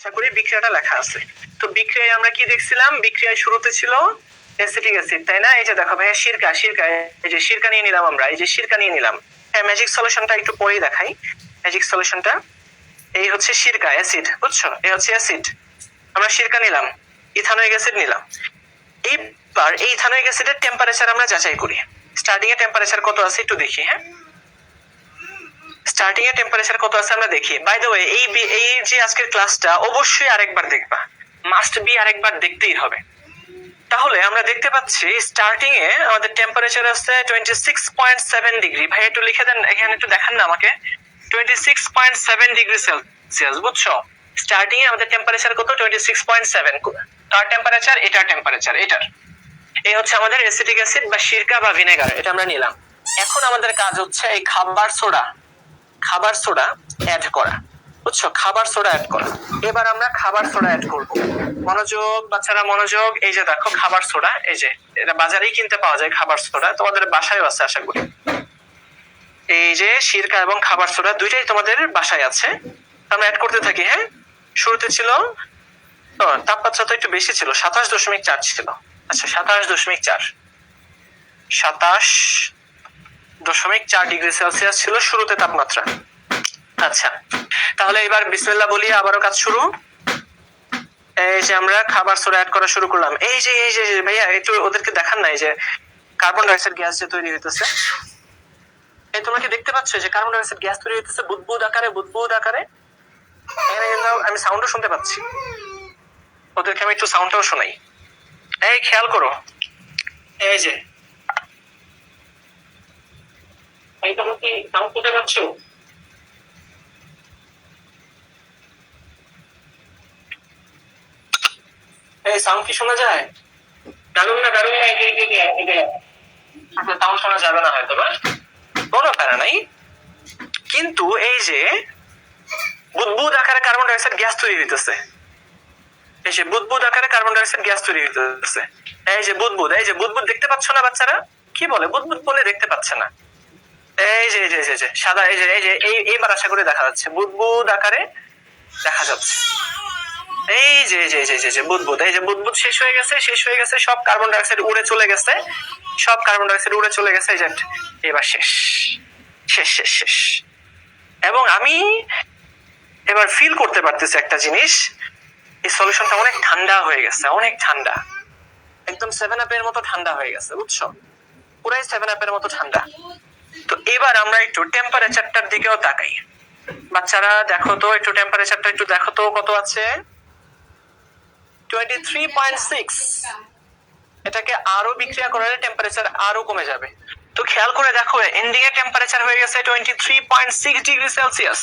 আশা করি বিক্রিয়াটা লেখা আছে। তো বিক্রিয়ায় আমরা কি দেখছিলাম? বিক্রিয়ায় শুরুতে ছিল অ্যাসিটিক অ্যাসিড, তাই না? এই যে দেখো ভাইয়া, সিরকা সিরকা, এই যে সিরকা নিয়ে নিলাম আমরা, এই যে সিরকা নিয়ে নিলাম। হ্যাঁ ম্যাজিক সলিউশনটা একটু পরেই দেখাই। ম্যাজিক সলিউশনটা এই হচ্ছে সিরকা, অ্যাসিড, বুঝছ? এই হচ্ছে অ্যাসিড। আমরা সিরকা নিলাম, ইথানোয়িক অ্যাসিড নিলাম। এইবার এই ইথানোয়িক অ্যাসিডের টেম্পারেচার আমরা যাচাই করি। স্টার্টিং এ টেম্পারেচার কত আছে একটু দেখি হ্যাঁ? স্টার্টিং এ টেম্পারেচার কত আছে আমরা দেখি। বাই দ্য ওয়ে এই এই যে আজকের ক্লাসটা অবশ্যই আরেকবার দেখবা। মাস্ট বি আরেকবার দেখতেই হবে। তাহলে আমরা দেখতে পাচ্ছি স্টার্টিং এ আমাদের টেম্পারেচার আছে twenty six point seven degree ভাই, একটু লিখে দেন, এখানে একটু দেখান না আমাকে। Twenty six point seven degree Celsius বুঝছ? স্টার্টিং এ আমাদের টেম্পারেচার কত? টোয়েন্টি সিক্স পয়েন্ট সেভেন তার টেম্পারেচার এটার টেম্পারেচার এটার। এই হচ্ছে আমাদের অ্যাসিটিক অ্যাসিড বা সিরকা বা ভিনেগার এটা আমরা নিলাম। এখন আমাদের কাজ হচ্ছে এই খাবার সোডা। খাবার সোডা অ্যাড করা। বুঝছ? খাবার সোডা অ্যাড করা। এবার আমরা খাবার সোডা অ্যাড করব। মনোযোগ, বাচ্চারা মনোযোগ, এই যে দেখো খাবার সোডা, এই যে, এটা বাজারেই কিনতে পাওয়া যায় খাবার সোডা, তোমাদের বাসায় আছে আশা করি। এই যে সিরকা এবং খাবার সোডা দুইটাই তোমাদের বাসায় আছে। আমরা অ্যাড করতে থাকি হ্যাঁ? শুরুতে ছিল তাপমাত্রা তো একটু বেশি ছিল, সাতাশ দশমিক চার ছিল। আচ্ছা সাতাশ দশমিক চার। সাতাশ দশমিক চার ডিগ্রি সেলসিয়াস ছিল শুরুতে তাপমাত্রা। আচ্ছা তাহলে এবার বিসমিল্লাহ বলি, আবারও কাজ শুরু। এই যে আমরা খাবার সোডা অ্যাড করা শুরু করলাম। এই যে এই যে ভাইয়া, একটু ওদেরকে দেখান নাই যে কার্বন ডাইঅক্সাইড গ্যাস যে তৈরি হইতেছে। এই তোমরা কি দেখতে পাচ্ছ যে কার্বন ডাইঅক্সাইড গ্যাস তৈরি হইতেছে বুদবুদ আকারে বুদবুদ আকারে? আমি সাউন্ডও শুনতে পাচ্ছি। ওদেরকে আমি একটু সাউন্ডটাও শোনাই। এই, খেয়াল করো। এই যে এই তোমরা কি সাউন্ড শুনতে পাচ্ছ? এই সাউন্ড কি শোনা যায়? দারুণ না দারুণ না এগে এগে এগে এগে সাউন্ড শোনা যাবে না হয়তো বা। কোনো প্যারা নাই। কিন্তু এই যে বুদবুদ আকারে কার্বন ডাইঅক্সাইড গ্যাস তৈরি হইতেছে। এই যে বুদবুদ আকারে কার্বন ডাইঅক্সাইড গ্যাস তৈরি হইতেছে। এই যে বুদবুদ এই যে বুদবুদ দেখতে পাচ্ছ না বাচ্চারা? কি বলে? বুদবুদ বলে দেখতে পাচ্ছে না। এই যে এই যে যে, সাদা এই যে এই যে এই এইবার আশা করে দেখা যাচ্ছে বুদবুদ আকারে দেখা যাচ্ছে এই যে যে যে, যে, যে বুদবুদ এই যে বুদবুদ শেষ হয়ে গেছে শেষ হয়ে গেছে সব কার্বন ডাইঅক্সাইড উড়ে চলে গেছে সব কার্বন ডাইঅক্সাইড উড়ে চলে গেছে এই এবার শেষ শেষ শেষ শেষ এবং আমি এবার ফিল করতে পারতেছি একটা জিনিস এই সলিউশনটা অনেক ঠান্ডা হয়ে গেছে অনেক ঠান্ডা একদম সেভেন আপের মতো ঠান্ডা হয়ে গেছে বুঝছ পুরাই সেভেন আপের মতো ঠান্ডা তো এবার আমরা একটু টেম্পারেচারটার দিকেও তাকাই। বাচ্চারা, দেখো তো, একটু টেম্পারেচারটা একটু দেখো তো কত আছে? টোয়েন্টি থ্রি পয়েন্ট সিক্স এটাকে আরও বিক্রিয়া করালে টেম্পারেচার আরও কমে যাবে। তো খেয়াল করে দেখো এর টেম্পারেচার হয়ে গেছে twenty three point six degree Celsius